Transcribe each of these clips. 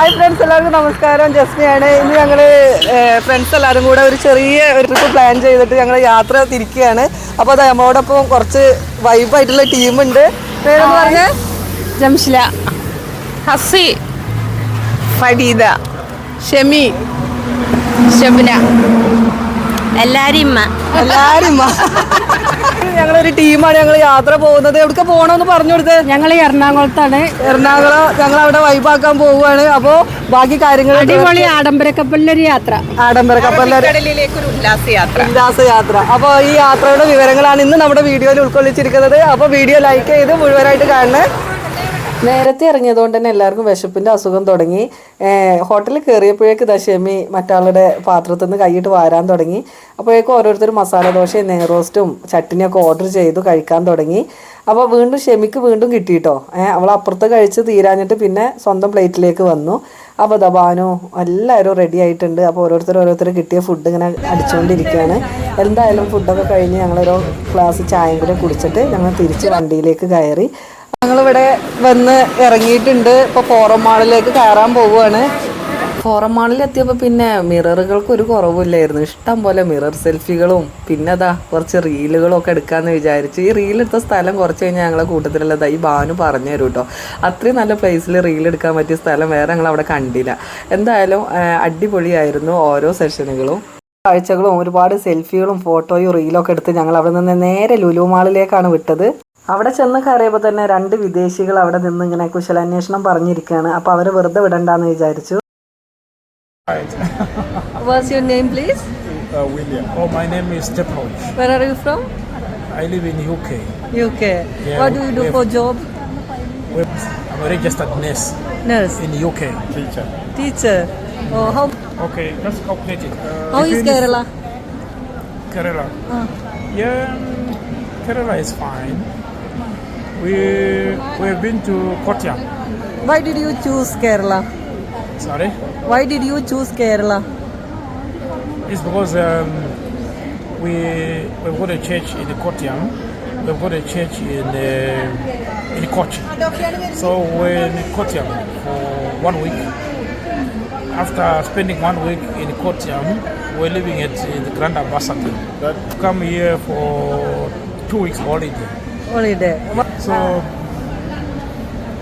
Hi friends എല്ലാവർക്കും നമസ്കാരം. ജസ്മിയാണ്. ഇന്ന് ഞങ്ങൾ ഫ്രണ്ട്സ് എല്ലാവരും കൂടെ ഒരു ചെറിയ ഒരു ട്രിപ്പ് പ്ലാൻ ചെയ്തിട്ട് ഞങ്ങൾ യാത്ര തിരിക്കുകയാണ്. അപ്പോൾ അത് നമ്മോടൊപ്പം കുറച്ച് വൈബായിട്ടുള്ള ടീമുണ്ട് പേരെന്ന് പറഞ്ഞ? ജംഷില. ഹസി. ഫരീദ. ഷമി. ഷബ്ന. എല്ലാരും എല്ലാവരും ഞങ്ങളൊരു ടീമാണ്. ഞങ്ങൾ യാത്ര പോകുന്നത്. എവിടെ പോകണമെന്ന് പറഞ്ഞു കൊടുത്തേ. ഞങ്ങൾ എറണാകുളത്താണ്. എറണാകുളം ഞങ്ങൾ അവിടെ വൈബാക്കാൻ പോവുകയാണ്. അപ്പോ ബാക്കി കാര്യങ്ങൾ അടിപൊളി ആഡംബര കപ്പലിലൊരു യാത്ര. ആഡംബര കപ്പലിൽ ഉല്ലാസ യാത്ര ഉല്ലാസയാത്ര അപ്പോൾ ഈ യാത്രയുടെ വിവരങ്ങളാണ് ഇന്ന് നമ്മുടെ വീഡിയോയിൽ ഉൾക്കൊള്ളിച്ചിരിക്കുന്നത്. അപ്പോൾ വീഡിയോ ലൈക്ക് ചെയ്ത് മുഴുവനായിട്ട് കാണണേ. നേരത്തെ ഇറങ്ങിയതുകൊണ്ട് തന്നെ എല്ലാവർക്കും വിശപ്പിന്റെ അസുഖം തുടങ്ങി. ഹോട്ടലിൽ കയറിയപ്പോഴേക്ക് ദശമി മറ്റാളുടെ പാത്രത്തിൽ നിന്ന് കൈയിട്ട് വാരാൻ തുടങ്ങി. അപ്പോഴേക്കും ഓരോരുത്തർ മസാല ദോശയും നെയ്റോസ്റ്റും ചട്ടിനിയൊക്കെ ഓർഡർ ചെയ്തു കഴിക്കാൻ തുടങ്ങി. അപ്പോൾ വീണ്ടും ഷെമിക്ക് വീണ്ടും കിട്ടിയിട്ടോ? ഏഹ് അവൾ അപ്പുറത്ത് കഴിച്ച് തീരാഞ്ഞിട്ട് പിന്നെ സ്വന്തം പ്ലേറ്റിലേക്ക് വന്നു. അപ്പോൾ ദബാനു എല്ലാവരും റെഡി ആയിട്ടുണ്ട്. അപ്പോൾ ഓരോരുത്തർ ഓരോരുത്തർ കിട്ടിയ ഫുഡ് ഇങ്ങനെ അടിച്ചുകൊണ്ടിരിക്കുകയാണ്. എന്തായാലും ഫുഡൊക്കെ കഴിഞ്ഞ് ഞങ്ങളൊരു ഗ്ലാസ് ചായയും കൂടെ കുടിച്ചിട്ട് ഞങ്ങൾ തിരിച്ച് വണ്ടിയിലേക്ക് കയറി. ഞങ്ങളിവിടെ വന്ന് ഇറങ്ങിയിട്ടുണ്ട്. ഇപ്പോൾ ഫോറം മാളിലേക്ക് കയറാൻ പോവുകയാണ്. ഫോറം മാളിൽ എത്തിയപ്പോൾ പിന്നെ മിററുകൾക്ക് ഒരു കുറവില്ലായിരുന്നു ഇഷ്ടം പോലെ മിറർ സെൽഫികളും പിന്നെ അതാ കുറച്ച് റീലുകളും ഒക്കെ എടുക്കാമെന്ന് വിചാരിച്ചു. ഈ റീലെടുത്ത സ്ഥലം കുറച്ച് കഴിഞ്ഞാൽ ഞങ്ങളെ കൂട്ടത്തിലുള്ളതാ ഈ ഭാനു പറഞ്ഞു തരും കേട്ടോ അത്രയും നല്ല പ്ലേസിൽ റീൽ എടുക്കാൻ പറ്റിയ സ്ഥലം വേറെ ഞങ്ങൾ അവിടെ കണ്ടില്ല. എന്തായാലും അടിപൊളിയായിരുന്നു ഓരോ സെഷനുകളും കാഴ്ചകളും ഒരുപാട് സെൽഫികളും ഫോട്ടോയും റീലും ഒക്കെ എടുത്ത് ഞങ്ങൾ അവിടെ നിന്ന് നേരെ ലുലു മാളിലേക്കാണ് വിട്ടത്. അവിടെ ചെന്ന് കയറിയപ്പോൾ തന്നെ രണ്ട് വിദേശികൾ അവിടെ നിന്ന് ഇങ്ങനെ കുശലാന്വേഷണം പറഞ്ഞിരിക്കുകയാണ് അപ്പോൾ അവരെ വെറുതെ വിടണ്ടെന്ന് വിചാരിച്ചു What's your name, please? Uh, William. Oh, my name is Stephen. Where are you from? I live in UK. UK. Yeah, what do you do for job? I'm a registered nurse Nurse. in UK. Teacher. Teacher. Oh, how? Okay, let's calculate it. Uh, how is Kerala? Kerala. Uh. Yeah, um, Kerala is fine. we we have been to Kottayam. Why did you choose Kerala? Sorry. Why did you choose Kerala? It's because um, we we've got a church in Kottayam. We've got a church in uh, in Kochi. So we're in Kottayam for one week. After spending one week in Kottayam, we're living at the Grand Ambassador. Come here for two weeks holiday. Holiday So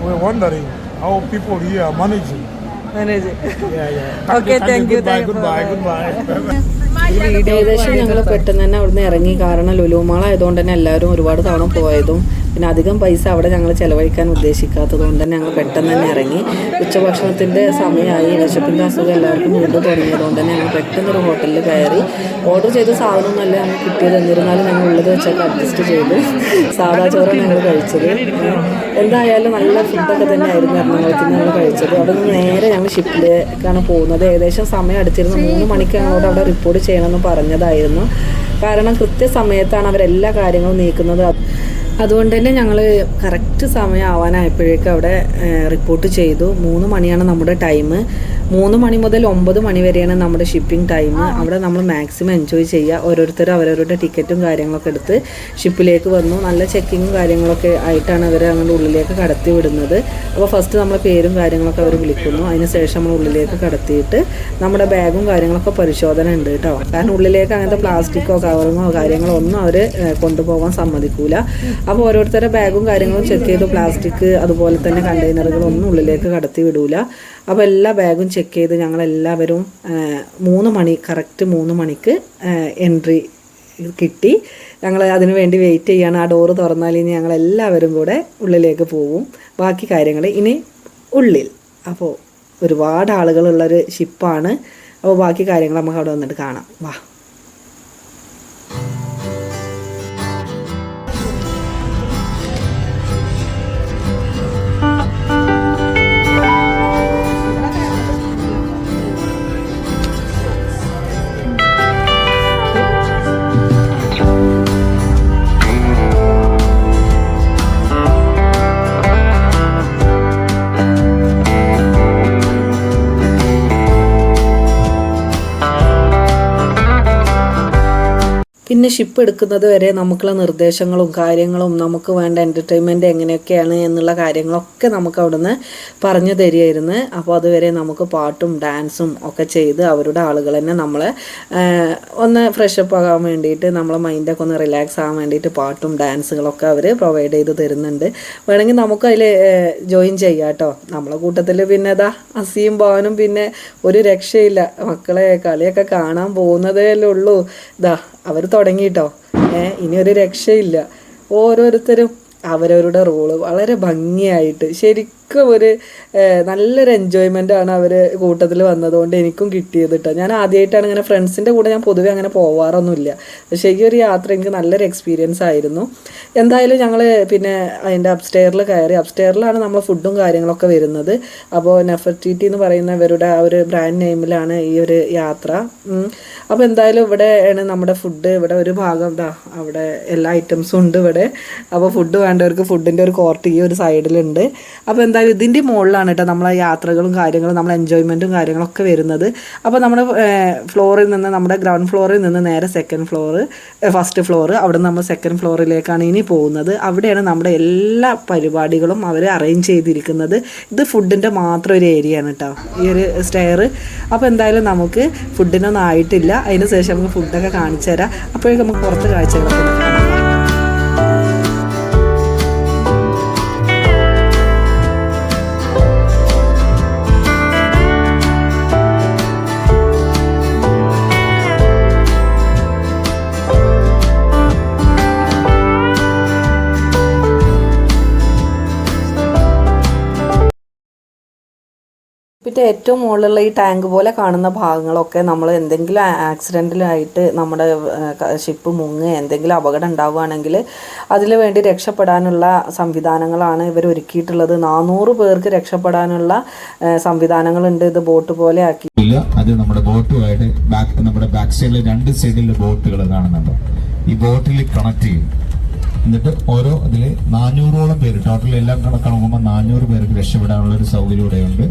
we're wondering how people here are managing. Managing. Yeah, yeah. Okay, thank you, Goodbye, thank you. goodbye, goodbye. ഏകദേശം ഞങ്ങൾ പെട്ടെന്ന് തന്നെ അവിടുന്ന് ഇറങ്ങി കാരണം ലുലുമാളായതുകൊണ്ട് തന്നെ എല്ലാവരും ഒരുപാട് തവണ പോയതും പിന്നെ അധികം പൈസ അവിടെ ഞങ്ങൾ ചിലവഴിക്കാൻ ഉദ്ദേശിക്കാത്തത് കൊണ്ട് തന്നെ ഞങ്ങൾ പെട്ടെന്ന് തന്നെ ഇറങ്ങി. ഉച്ചഭക്ഷണത്തിന്റെ സമയമായി. വിശപ്പിന്റെ അസുഖം എല്ലാവർക്കും വീണ്ടും തുടങ്ങിയതുകൊണ്ട് തന്നെ ഞങ്ങൾ പെട്ടെന്ന് ഒരു ഹോട്ടലിൽ കയറി. ഓർഡർ ചെയ്ത സാധനമൊന്നുമല്ല ഞങ്ങൾ കിട്ടിയത്. എന്നിരുന്നാലും ഞങ്ങൾ ഉള്ളത് വെച്ചൊക്കെ അഡ്ജസ്റ്റ് ചെയ്തു സാധാ ചോറാണ് ഞങ്ങൾ കഴിച്ചത്. എന്തായാലും നല്ല ഫുഡൊക്കെ തന്നെ ആയിരുന്നു എറണാകുളത്ത് ഞങ്ങൾ കഴിച്ചത്. അവിടെ നിന്ന് നേരെ ഞങ്ങൾ ഷിപ്പിലേക്കാണ് പോകുന്നത്. ഏകദേശം സമയം അടിച്ചിരുന്നു മൂന്ന് മണിക്ക് ഞങ്ങളോട് അവിടെ റിപ്പോർട്ട് ചെയ്യണമെന്ന് പറഞ്ഞതായിരുന്നു. കാരണം കൃത്യസമയത്താണ് അവരെല്ലാ കാര്യങ്ങളും നീക്കുന്നത്. അതുകൊണ്ട് തന്നെ ഞങ്ങൾ കറക്റ്റ് സമയം ആവാനായപ്പോഴേക്കും അവിടെ റിപ്പോർട്ട് ചെയ്തു. മൂന്ന് മണിയാണ് നമ്മുടെ ടൈം മൂന്ന് മണി മുതൽ ഒമ്പത് മണി വരെയാണ് നമ്മുടെ ഷിപ്പിംഗ് ടൈം അവിടെ നമ്മൾ മാക്സിമം എൻജോയ് ചെയ്യുക. ഓരോരുത്തരും അവരവരുടെ ടിക്കറ്റും കാര്യങ്ങളൊക്കെ എടുത്ത് ഷിപ്പിലേക്ക് വന്നു. നല്ല ചെക്കിങ്ങും കാര്യങ്ങളൊക്കെ ആയിട്ടാണ് അവർ അങ്ങോട്ട് ഉള്ളിലേക്ക് കടത്തി വിടുന്നത്. അപ്പോൾ ഫസ്റ്റ് നമ്മളെ പേരും കാര്യങ്ങളൊക്കെ അവർ വിളിക്കുന്നു. അതിന് ശേഷം നമ്മൾ ഉള്ളിലേക്ക് കടത്തിയിട്ട് നമ്മുടെ ബാഗും കാര്യങ്ങളൊക്കെ പരിശോധന ഉണ്ട് കേട്ടോ. കാരണം ഉള്ളിലേക്ക് അങ്ങനത്തെ പ്ലാസ്റ്റിക്കോ കവറിങ്ങോ കാര്യങ്ങളോ ഒന്നും അവർ കൊണ്ടുപോകാൻ സമ്മതിക്കൂല. അപ്പോൾ ഓരോരുത്തരുടെ ബാഗും കാര്യങ്ങളും ചെക്ക് ചെയ്തു. പ്ലാസ്റ്റിക് അതുപോലെ തന്നെ കണ്ടെയ്നറുകളൊന്നും ഉള്ളിലേക്ക് കടത്തി വിടൂല. അപ്പോൾ എല്ലാ ബാഗും ചെക്ക് ചെയ്ത് ഞങ്ങളെല്ലാവരും മൂന്ന് മണി കറക്റ്റ് മൂന്ന് മണിക്ക് എൻട്രി കിട്ടി. ഞങ്ങൾ അതിനു വേണ്ടി വെയിറ്റ് ചെയ്യാണ്. ആ ഡോറ് തുറന്നാൽ ഇനി ഞങ്ങൾ എല്ലാവരും കൂടെ ഉള്ളിലേക്ക് പോവും. ബാക്കി കാര്യങ്ങൾ ഇനി ഉള്ളിൽ. അപ്പോൾ ഒരുപാട് ആളുകളുള്ളൊരു ഷിപ്പാണ് അപ്പോൾ ബാക്കി കാര്യങ്ങൾ നമുക്ക് അവിടെ വന്നിട്ട് കാണാം. വാ. പിന്നെ ഷിപ്പ് എടുക്കുന്നത് വരെ നമുക്കുള്ള നിർദ്ദേശങ്ങളും കാര്യങ്ങളും നമുക്ക് വേണ്ട എന്റർടൈൻമെന്റ് എങ്ങനെയൊക്കെയാണ് എന്നുള്ള കാര്യങ്ങളൊക്കെ നമുക്ക് അവിടുന്ന് പറഞ്ഞു തരികയായിരുന്നു. അപ്പോൾ അതുവരെ നമുക്ക് പാട്ടും ഡാൻസും ഒക്കെ ചെയ്ത് അവരുടെ ആളുകൾ തന്നെ നമ്മളെ ആ, ഒന്ന് ഫ്രഷപ്പ് ആകാൻ വേണ്ടിയിട്ട് നമ്മളെ മൈൻഡൊക്കെ ഒന്ന് റിലാക്സ് ആകാൻ വേണ്ടിയിട്ട് പാട്ടും ഡാൻസുകളൊക്കെ അവർ പ്രൊവൈഡ് ചെയ്ത് തരുന്നുണ്ട്. വേണമെങ്കിൽ നമുക്ക് അതിൽ ജോയിൻ ചെയ്യാം കേട്ടോ. നമ്മളെ കൂട്ടത്തിൽ പിന്നെ അതാ അസിയും ഭാവനും പിന്നെ ഒരു രക്ഷയില്ല. മക്കളെ കളിയൊക്കെ കാണാൻ പോകുന്നതേ ഉള്ളൂ. ഇതാ അവർ തുടങ്ങിട്ടോ. ഏഹ് ഇനി ഒരു രക്ഷയില്ല. ഓരോരുത്തരും അവരവരുടെ റോൾ വളരെ ഭംഗിയായിട്ട് ശരിക്കും ഒരു നല്ലൊരു എൻജോയ്മെന്റ് ആണ് അവർ കൂട്ടത്തിൽ വന്നതുകൊണ്ട് എനിക്കും കിട്ടിയത് കേട്ടോ ഞാൻ ആദ്യമായിട്ടാണ് ഇങ്ങനെ ഫ്രണ്ട്സിന്റെ കൂടെ ഞാൻ പൊതുവെ അങ്ങനെ പോവാറൊന്നുമില്ല. പക്ഷേ ഈ ഒരു യാത്ര എനിക്ക് നല്ലൊരു എക്സ്പീരിയൻസ് ആയിരുന്നു. എന്തായാലും ഞങ്ങൾ പിന്നെ അതിന്റെ അപ്സ്റ്റെയറിൽ കയറി അപ്സ്റ്റെയറിലാണ് നമ്മൾ ഫുഡും കാര്യങ്ങളൊക്കെ വരുന്നത്. അപ്പോൾ നെഫർട്ടിറ്റി എന്ന് പറയുന്നവരുടെ ആ ഒരു ബ്രാൻഡ് നെയിമിലാണ് ഈ ഒരു യാത്ര. അപ്പോൾ എന്തായാലും ഇവിടെയാണ് നമ്മുടെ ഫുഡ് ഇവിടെ ഒരു ഭാഗം. ഇതാ അവിടെ എല്ലാ ഐറ്റംസും ഉണ്ട് ഇവിടെ. അപ്പോൾ ഫുഡ് വേണ്ടവർക്ക് ഫുഡിന്റെ ഒരു കോർട്ട് ഈ ഒരു സൈഡിലുണ്ട് അപ്പോൾ എന്തായാലും ഇതിന്റെ മുകളിലാണ് കേട്ടോ നമ്മളെ യാത്രകളും കാര്യങ്ങളും നമ്മളെ എൻജോയ്മെന്റും കാര്യങ്ങളൊക്കെ വരുന്നത്. അപ്പോൾ നമ്മുടെ ഫ്ലോറിൽ നിന്ന് നമ്മുടെ ഗ്രൗണ്ട് ഫ്ലോറിൽ നിന്ന് നേരെ സെക്കൻഡ് ഫ്ലോറ് ഫസ്റ്റ് ഫ്ലോറ് അവിടെ നമ്മൾ സെക്കൻഡ് ഫ്ലോറിലേക്കാണ് ഇനി പോകുന്നത്. അവിടെയാണ് നമ്മുടെ എല്ലാ പരിപാടികളും അവർ അറേഞ്ച് ചെയ്തിരിക്കുന്നത്. ഇത് ഫുഡിന്റെ മാത്രം ഒരു ഏരിയ ആണ് കേട്ടോ ഈ ഒരു സ്റ്റെയർ അപ്പോൾ എന്തായാലും നമുക്ക് ഫുഡിനൊന്നും ആയിട്ടില്ല. അതിന് ശേഷം നമുക്ക് ഫുഡൊക്കെ കാണിച്ചു തരാം. അപ്പോഴേക്കും നമുക്ക് പുറത്ത് കാഴ്ചകളൊക്കെ കാണാം പിന്നെ ഏറ്റവും മുകളിലുള്ള ഈ ടാങ്ക് പോലെ കാണുന്ന ഭാഗങ്ങളൊക്കെ നമ്മൾ എന്തെങ്കിലും ആക്സിഡന്റിലായിട്ട് നമ്മുടെ ഷിപ്പ് മുങ്ങ് എന്തെങ്കിലും അപകടം ഉണ്ടാവുകയാണെങ്കിൽ അതിൽ വേണ്ടി രക്ഷപ്പെടാനുള്ള സംവിധാനങ്ങളാണ് ഇവർ ഒരുക്കിയിട്ടുള്ളത്. നാനൂറ് പേർക്ക് രക്ഷപ്പെടാനുള്ള സംവിധാനങ്ങളുണ്ട് ഇത് ബോട്ട് പോലെ ആക്കി. അത് നമ്മുടെ ബോട്ടുമായിട്ട് ബാക്ക് നമ്മുടെ ബാക്ക് സൈഡിൽ രണ്ട് സൈഡിൽ ബോട്ടുകൾ കാണുന്നുണ്ട്. ഈ ബോട്ടിൽ കണക്ട് ചെയ്യും. എന്നിട്ട് ഓരോ ഇതിൽ നാനൂറോളം പേര് ടോട്ടൽ എല്ലാം കണക്കാണുമ്പോൾ നാനൂറ് പേർക്ക് രക്ഷപ്പെടാനുള്ള ഒരു സൗകര്യം ഇവിടെയുണ്ട്.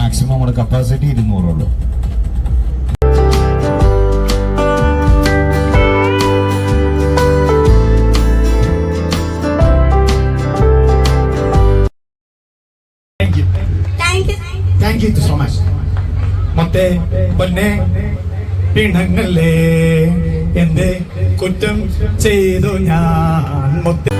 മാക്സിമം നമ്മുടെ കപ്പാസിറ്റി ഇരുന്നൂറുള്ളൂ ಮತ್ತೆ പൊന്നെ. പിണങ്ങല്ലേ എന്റെ കുറ്റം ചെയ്തു ഞാൻ മൊത്തേ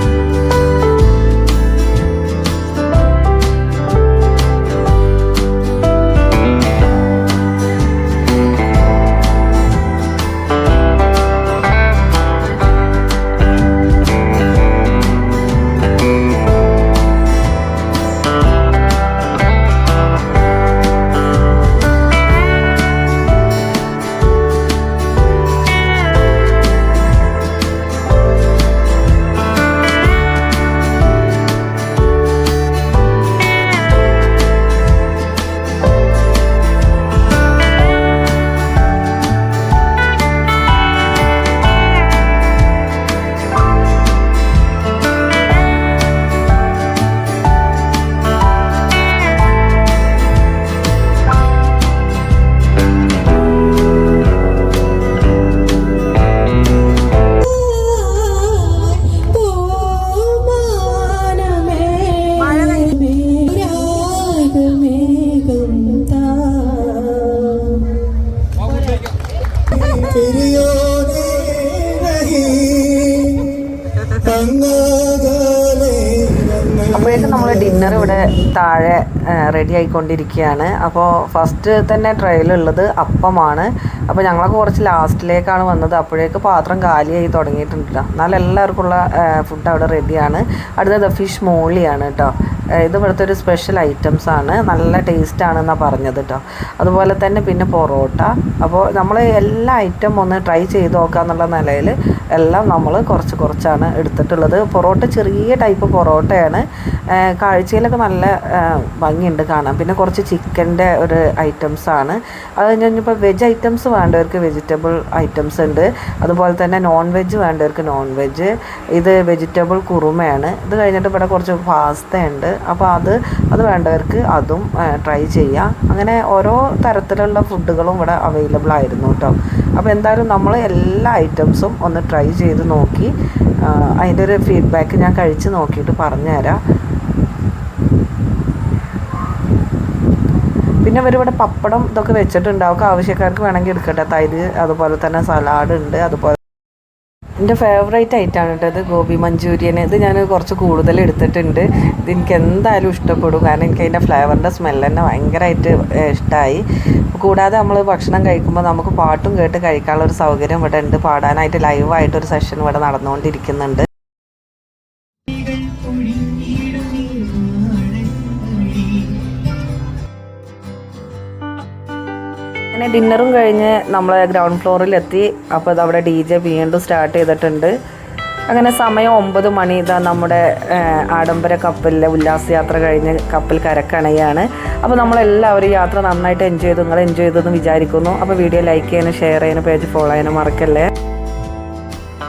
ബിരിയാണി അങ്ങാകാലേ അപ്പോഴേക്കും നമ്മൾ ഡിന്നർ ഇവിടെ താഴെ റെഡി ആയിക്കൊണ്ടിരിക്കുകയാണ്. അപ്പോൾ ഫസ്റ്റ് തന്നെ ട്രയലുള്ളത് അപ്പമാണ്. അപ്പോൾ ഞങ്ങളൊക്കെ കുറച്ച് ലാസ്റ്റിലേക്കാണ് വന്നത്. അപ്പോഴേക്ക് പാത്രം കാലിയായി തുടങ്ങിയിട്ടുണ്ട് കേട്ടോ എന്നാൽ എല്ലാവർക്കും ഉള്ള ഫുഡ് അവിടെ റെഡിയാണ് അടുത്തത് ഫിഷ് മോളിയാണ് കേട്ടോ ഇത് ഇവിടുത്തെ ഒരു സ്പെഷ്യൽ ഐറ്റംസ് ആണ്. നല്ല ടേസ്റ്റ് ആണെന്നാണ് പറഞ്ഞത് കേട്ടോ അതുപോലെ തന്നെ പിന്നെ പൊറോട്ട. അപ്പോൾ നമ്മൾ എല്ലാ ഐറ്റം ഒന്ന് ട്രൈ ചെയ്ത് നോക്കുക എന്നുള്ള നിലയിൽ എല്ലാം നമ്മൾ കുറച്ച് കുറച്ചാണ് എടുത്തിട്ടുള്ളത്. പൊറോട്ട ചെറിയ ടൈപ്പ് പൊറോട്ടയാണ്. കാഴ്ചയിലൊക്കെ നല്ല ഭംഗിയുണ്ട് കാണാം പിന്നെ കുറച്ച് ചിക്കന്റെ ഒരു ഐറ്റംസ് ആണ്. അത് കഴിഞ്ഞപ്പോൾ വെജ് ഐറ്റംസ് വേണ്ടവർക്ക് വെജിറ്റബിൾ ഐറ്റംസ് ഉണ്ട്. അതുപോലെ തന്നെ നോൺ വെജ് വേണ്ടവർക്ക് നോൺ വെജ് ഇത് വെജിറ്റബിൾ കുറുമയാണ്. ഇത് കഴിഞ്ഞിട്ട് ഇവിടെ കുറച്ച് പാസ്ത ഉണ്ട് അപ്പോൾ അത് അത് വേണ്ടവർക്ക് അതും ട്രൈ ചെയ്യാം. അങ്ങനെ ഓരോ തരത്തിലുള്ള ഫുഡുകളും ഇവിടെ അവൈലബിൾ ആയിരുന്നു കേട്ടോ. അപ്പോൾ എന്തായാലും നമ്മൾ എല്ലാ ഐറ്റംസും ഒന്ന് ട്രൈ ചെയ്ത് നോക്കി. അതിന്റെ ഒരു ഫീഡ്ബാക്ക് ഞാൻ കഴിച്ച് നോക്കിയിട്ട് പറഞ്ഞുതരാം. പിന്നെ ഇവരിവിടെ പപ്പടം ഇതൊക്കെ വെച്ചിട്ടുണ്ട്. അവർക്ക് ആവശ്യക്കാർക്ക് വേണമെങ്കിൽ എടുക്കട്ടെ. തൈര് അതുപോലെ തന്നെ സലാഡ് ഉണ്ട്. അതുപോലെ എന്റെ ഫേവറേറ്റ് ആയിട്ടാണ് കേട്ടോ ഇത്. ഗോബി മഞ്ചൂരിയൻ. ഇത് ഞാൻ കുറച്ച് കൂടുതൽ എടുത്തിട്ടുണ്ട്. ഇത് എനിക്ക് എന്തായാലും ഇഷ്ടപ്പെടും. കാരണം എനിക്ക് അതിന്റെ ഫ്ലേവറിന്റെ സ്മെല്ല് തന്നെ ഭയങ്കരമായിട്ട് ഇഷ്ടമായി കൂടാതെ നമ്മൾ ഭക്ഷണം കഴിക്കുമ്പോൾ നമുക്ക് പാട്ടും കേട്ട് കഴിക്കാനുള്ള ഒരു സൗകര്യം ഇവിടെ ഉണ്ട്. പാടാനായിട്ട് ലൈവായിട്ടൊരു സെഷൻ ഇവിടെ നടന്നുകൊണ്ടിരിക്കുന്നുണ്ട്. അങ്ങനെ ഡിന്നറും കഴിഞ്ഞ് നമ്മൾ ഗ്രൗണ്ട് ഫ്ലോറിലെത്തി അപ്പോൾ അതവിടെ ഡി ജെ വീണ്ടും സ്റ്റാർട്ട് ചെയ്തിട്ടുണ്ട്. അങ്ങനെ സമയം ഒമ്പത് മണി. ഇതാ നമ്മുടെ ആഡംബര കപ്പലിലെ ഉല്ലാസയാത്ര കഴിഞ്ഞ് കപ്പൽ കരക്കണയാണ്. അപ്പോൾ നമ്മളെല്ലാവരും യാത്ര നന്നായിട്ട് എൻജോയ് ചെയ്തു. നിങ്ങൾ എൻജോയ് ചെയ്തെന്ന് വിചാരിക്കുന്നു. അപ്പോൾ വീഡിയോ ലൈക്ക് ചെയ്യാനും ഷെയർ ചെയ്യാനും പേജ് ഫോളോ ചെയ്യാനും മറക്കല്ലേ?